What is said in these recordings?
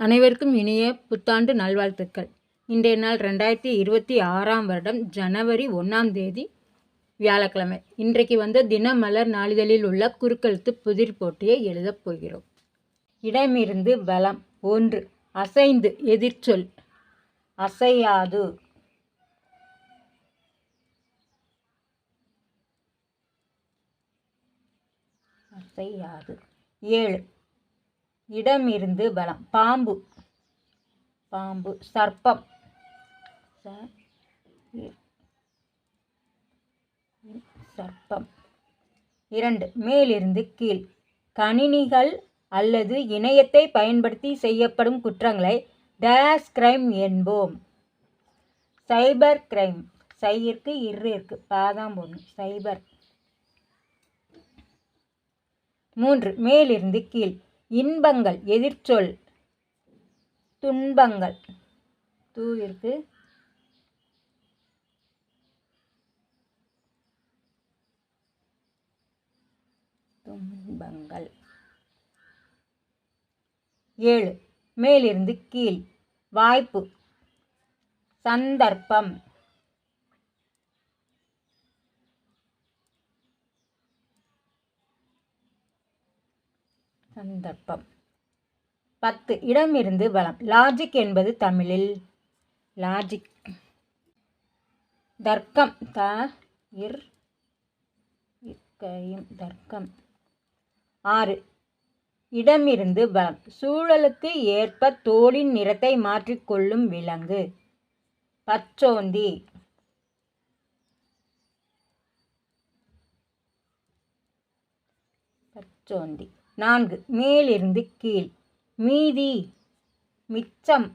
அனைவருக்கும் இனிய புத்தாண்டு நல்வாழ்த்துக்கள். இன்றைய நாள் ரெண்டாயிரத்தி இருபத்தி ஆறாம் வருடம் ஜனவரி ஒன்றாம் தேதி வியாழக்கிழமை. இன்றைக்கு வந்து தினமலர் நாளிதழில் உள்ள குறுக்கெழுத்து புதிர் போட்டியை எழுதப் போகிறோம். இடமிருந்து பலம் ஒன்று. அசைந்து எதிர்ச்சொல். அசையாது. அசையாது. ஏழு. இடமிருந்து பலம். பாம்பு. பாம்பு. சர்ப்பம். சர்ப்பம். இரண்டு. மேலிருந்து கீழ். கணினிகள் அல்லது இணையத்தை பயன்படுத்தி செய்யப்படும் குற்றங்களை டேஸ் கிரைம் என்போம். Cyber crime. சையிற்கு இரு இருக்கு. பாதாம் போடணும். சைபர். மூன்று. மேலிருந்து கீழ். இன்பங்கள் எதிர்ச்சொல் துன்பங்கள். தூவிற்கு துன்பங்கள். ஏழு. மேலிருந்து கீழ். வாய்ப்பு. சந்தர்ப்பம். சந்தர்ப்பம். பத்து இடமிருந்து பலம் லாஜிக் என்பது தமிழில். லாஜிக் தர்க்கம். த இர் இக்கையும் தர்க்கம். ஆறு இடமிருந்து பலம் சூழலுக்கு ஏற்ப தோலின் நிறத்தை மாற்றிக்கொள்ளும் விலங்கு. பச்சோந்தி. பச்சோந்தி. நான்கு. மேலிருந்து கீழ். மீதி. மிச்சம்.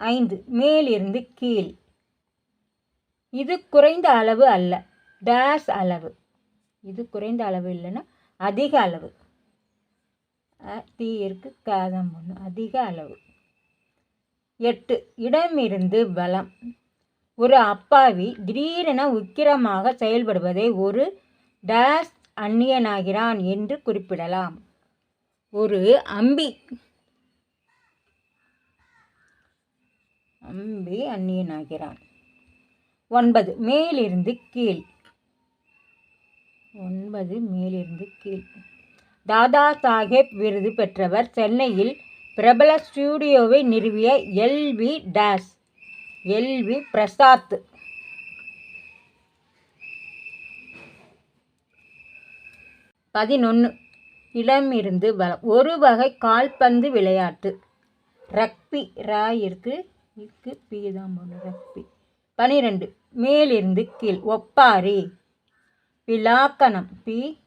ஐந்து. மேலிருந்து கீழ். இது குறைந்த அளவு அல்ல. டேஸ் அளவு. இது குறைந்த அளவு இல்லைன்னா அதிக அளவு. அ, தீ இருக்கு காதம் ஒன்று அதிக அளவு. எட்டு. இடமிருந்து பலம் ஒரு அப்பாவி திடீரென உக்கிரமாக செயல்படுவதை ஒரு டேஸ் அந்நியனாகிறான் என்று குறிப்பிடலாம். ஒரு அம்பி. அம்பி அந்நியனாகிறான். ஒன்பது மேலிருந்து கீழ். ஒன்பது மேலிருந்து கீழ். தாதா சாஹேப் விருது பெற்றவர் சென்னையில் பிரபல ஸ்டூடியோவை நிறுவிய எல்வி டேஸ். எல்வி பிரசாத். பதினொன்று இடமிருந்து பலம் ஒரு வகை கால்பந்து விளையாட்டு. ரக்பி ரா இருக்கு இக்கு பி தான் ரக்பி. பனிரெண்டு. மேலிருந்து கீழ் ஒப்பாரி. பிலாக்கணம் பி.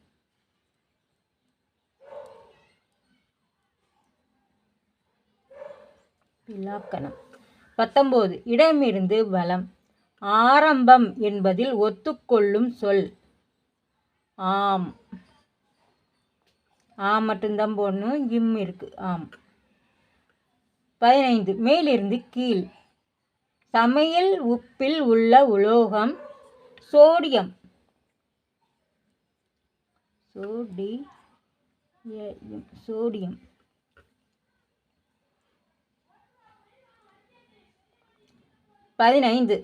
பிலாக்கணம் பத்தொம்போது. இடமிருந்து வளம் ஆரம்பம் என்பதில் ஒத்துக்கொள்ளும் சொல். ஆம். ஆம் மட்டும்தான் போடணும். இம் இருக்குது ஆம். பதினைந்து. மேலிருந்து கீழ். சமையல் உப்பில் உள்ள உலோகம். சோடியம். சோடி சோடியம். பதினைந்து.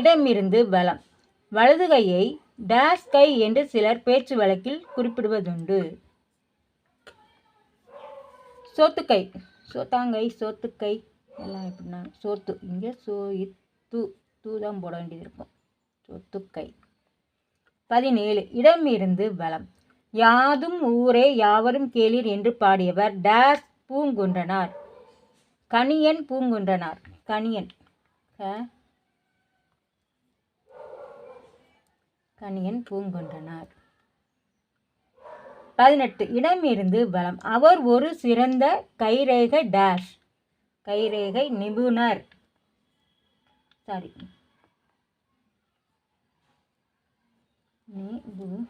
இடமிருந்து பலம் வலது கையை டேஷ் கை என்று சிலர் பேச்சு வழக்கில் குறிப்பிடுவதுண்டு. சோத்துக்கை சோத்தாங்கை சோத்துக்கை எல்லாம் எப்படின்னா சோத்து. இங்கே சோ இத்து தூ தான் போட வேண்டியது இருக்கும். சொத்துக்கை பதினேழு. இடமிருந்து பலம் யாதும் ஊரே யாவரும் கேளீர் என்று பாடியவர் டேஸ் பூங்குன்றனார். கணியன் பூங்குன்றனார். கணியன் கணியன் பூங்கொண்டனார். பதினெட்டு. இடமிருந்து பலம் அவர் ஒரு சிறந்த கைரேகை டேஷ். கைரேகை நிபுணர். சாரி. நிபு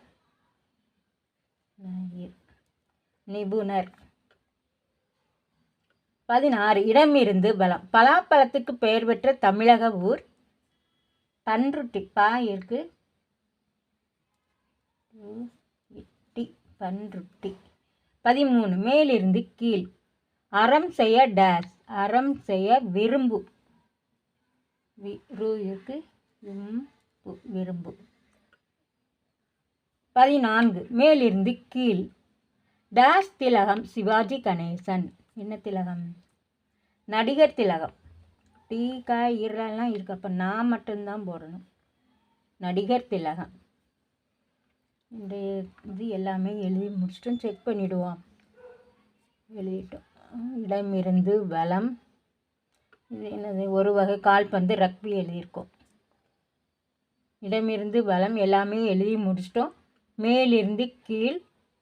நிபுணர். பதினாறு. இடமிருந்து பலம் பலாப்பழத்துக்கு பெயர் பெற்ற தமிழக ஊர். பன்ருட்டி. பா இருக்கு. பன்ருட்டி. பதிமூணு. மேலிருந்து கீழ். அறம் செய்ய டேஸ். அறம் செய்ய விரும்பு. விரு இருக்கு. விரும்பு விரும்பு. பதினான்கு. மேலிருந்து கீழ். டேஸ் திலகம் சிவாஜி கணேசன். என்ன திலகம்? நடிகர் திலகம். டீ காய் இரலாம் இருக்கு. அப்போ நான் மட்டும்தான் போடணும். நடிகர் திலகம். இந்த இது எல்லாமே எழுதி முடிச்சிட்டோம். செக் பண்ணிவிடுவோம் எழுதிட்டோம். இடமிருந்து பலம் இது என்னது? ஒரு வகை கால்பந்து ரக்பி எழுதியிருக்கோம். இடமிருந்து பலம் எல்லாமே எழுதி முடிச்சிட்டோம். மேலிருந்து கீழ்